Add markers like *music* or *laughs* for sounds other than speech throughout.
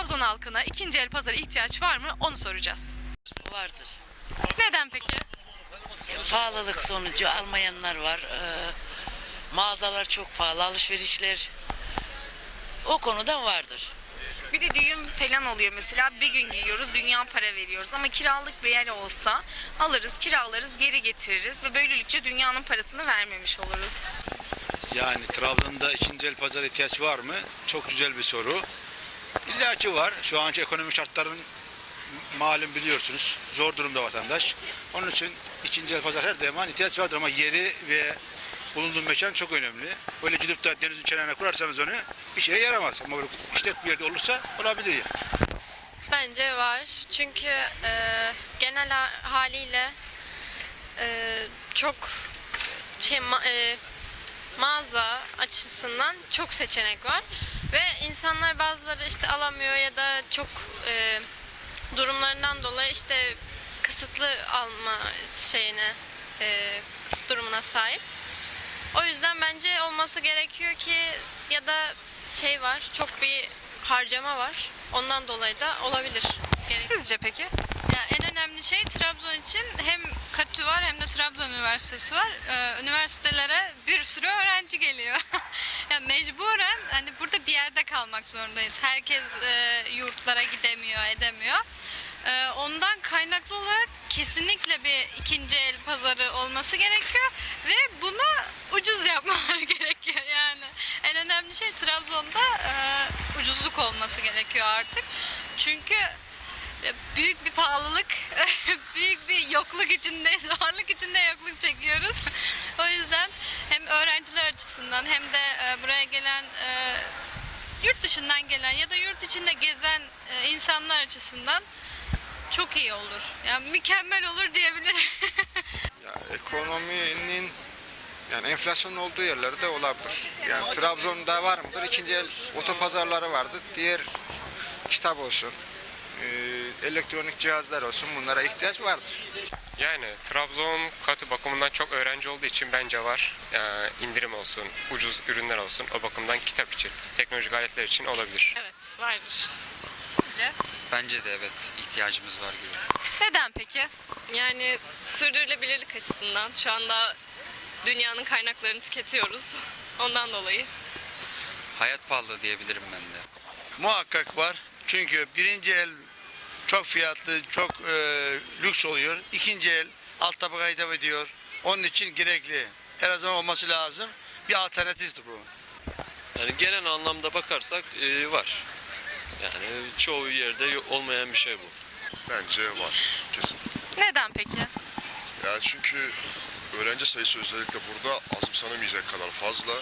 Trabzon halkına ikinci el pazara ihtiyaç var mı onu soracağız. Vardır. Neden peki? Pahalılık sonucu almayanlar var. Ee, mağazalar çok pahalı, alışverişler o konudan vardır. Bir de düğün falan oluyor mesela bir gün giyiyoruz dünya para veriyoruz ama kiralık bir yer olsa alırız kiralarız geri getiririz ve böylelikle dünyanın parasını vermemiş oluruz. Yani Trabzon'da ikinci el pazar ihtiyaç var mı? Çok güzel bir soru. İlla ki var. Şu anki ekonomik şartların malum biliyorsunuz. Zor durumda vatandaş. Onun için ikinci el pazar her zaman ihtiyaç vardır ama yeri ve bulunduğun mekan çok önemli. Böyle gidip de denizin kenarına kurarsanız onu bir şeye yaramaz. Ama böyle işlek bir yerde olursa olabilir yani. Bence var. Çünkü e, genel ha- haliyle e, çok şey ma- e, mağaza açısından çok seçenek var ve insanlar bazıları işte alamıyor ya da çok e, durumlarından dolayı işte kısıtlı alma şeyine e, durumuna sahip. O yüzden bence olması gerekiyor ki ya da şey var çok bir harcama var. Ondan dolayı da olabilir. Gerek- Sizce peki? Ya en önemli şey Trabzon için hem KATÜ var hem de Trabzon Üniversitesi var. Ee, üniversitelere bir sürü öğrenci geliyor. *laughs* ya *laughs* mecburen hani burada bir yerde kalmak zorundayız. Herkes e, yurtlara gidemiyor, edemiyor. Ee, ondan kaynaklı olarak kesinlikle bir ikinci el pazarı olması gerekiyor ve bunu ucuz yapmaları *laughs* gerekiyor yani. En önemli şey Trabzon'da e, ucuzluk olması gerekiyor artık. Çünkü ya büyük bir pahalılık, *laughs* büyük bir yokluk içindeyiz, varlık içinde yokluk çekiyoruz. o yüzden hem öğrenciler açısından hem de e, buraya gelen e, yurt dışından gelen ya da yurt içinde gezen e, insanlar açısından çok iyi olur. Yani mükemmel olur diyebilirim. *laughs* Ya ekonominin yani enflasyonun olduğu yerlerde olabilir. Yani Trabzon'da var mıdır? İkinci el otopazarları vardı. Diğer kitap olsun, elektronik cihazlar olsun bunlara ihtiyaç vardır. Yani Trabzon katı bakımından çok öğrenci olduğu için bence var. Yani indirim olsun, ucuz ürünler olsun. O bakımdan kitap için, teknolojik aletler için olabilir. Evet vardır. Sizce? Bence de evet ihtiyacımız var gibi. Neden peki? Yani sürdürülebilirlik açısından şu anda dünyanın kaynaklarını tüketiyoruz. Ondan dolayı. Hayat pahalı diyebilirim ben de. Muhakkak var. Çünkü birinci el çok fiyatlı, çok e, lüks oluyor. İkinci el alt tabaka hitap ediyor. Onun için gerekli. Her zaman olması lazım. Bir alternatiftir bu. Yani genel anlamda bakarsak e, var. Yani çoğu yerde olmayan bir şey bu. Bence var kesin. Neden peki? Yani çünkü öğrenci sayısı özellikle burada azımsanamayacak kadar fazla.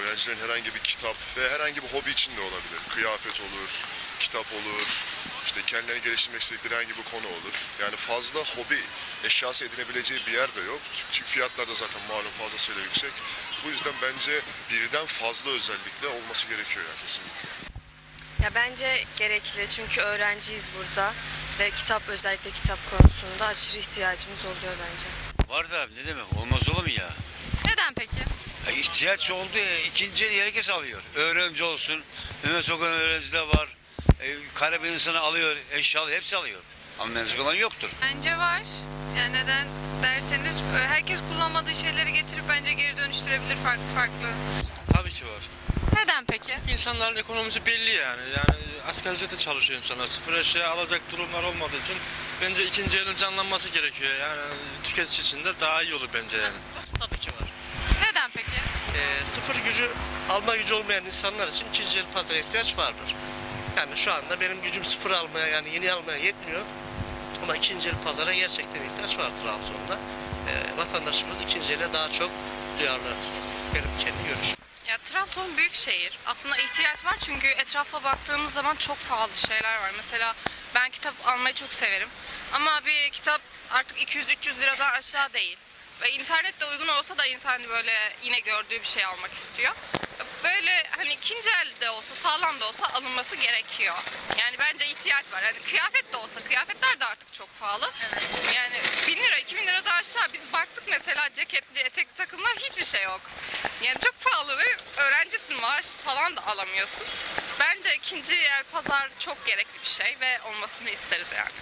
Öğrencilerin herhangi bir kitap ve herhangi bir hobi için de olabilir. Kıyafet olur, kitap olur, işte kendilerini geliştirmek istedikleri herhangi bir konu olur. Yani fazla hobi eşyası edinebileceği bir yer de yok. Çünkü fiyatlar da zaten malum fazlasıyla yüksek. Bu yüzden bence birden fazla özellikle olması gerekiyor ya kesinlikle. Ya bence gerekli çünkü öğrenciyiz burada ve kitap özellikle kitap konusunda aşırı ihtiyacımız oluyor bence. Var da abi ne demek olmaz olur mu ya? Neden peki? ya ihtiyaç oldu ya ikinci el herkes alıyor. Öğrenci olsun, Mehmet Okan öğrenci de var. E, Karabin insanı alıyor, eşyalı hepsi alıyor. Ama mezun olan yoktur. Bence var. Yani neden derseniz e, herkes kullanmadığı şeyleri getirip bence geri dönüştürebilir farklı farklı. Tabii ki var. Neden peki? İnsanların ekonomisi belli yani. Yani asgari ücrete çalışıyor insanlar. Sıfır eşya alacak durumlar olmadığı için bence ikinci elin canlanması gerekiyor. Yani tüketici için de daha iyi olur bence yani. Tabii ki var. Neden peki? Ee, sıfır gücü, alma gücü olmayan insanlar için ikinci el pazara ihtiyaç vardır. Yani şu anda benim gücüm sıfır almaya yani yeni almaya yetmiyor. Ama ikinci el pazara gerçekten ihtiyaç var Trabzon'da. Ee, vatandaşımız ikinci ele daha çok duyarlı. Benim kendi Trabzon büyük şehir. Aslında ihtiyaç var çünkü etrafa baktığımız zaman çok pahalı şeyler var. Mesela ben kitap almayı çok severim. Ama bir kitap artık 200-300 liradan aşağı değil. Ve internette uygun olsa da insan böyle yine gördüğü bir şey almak istiyor. Böyle hani ikinci elde olsa, sağlam da olsa alınması gerekiyor. Yani bence ihtiyaç var. Yani kıyafet de olsa, kıyafetler de artık çok pahalı. Yani 1000 lira, 2000 lira da aşağı. Biz baktık mesela ceketli, etek takımlar hiçbir şey yok. Yani çok pahalı ve öğrencisin maaş falan da alamıyorsun. Bence ikinci el pazar çok gerekli bir şey ve olmasını isteriz yani.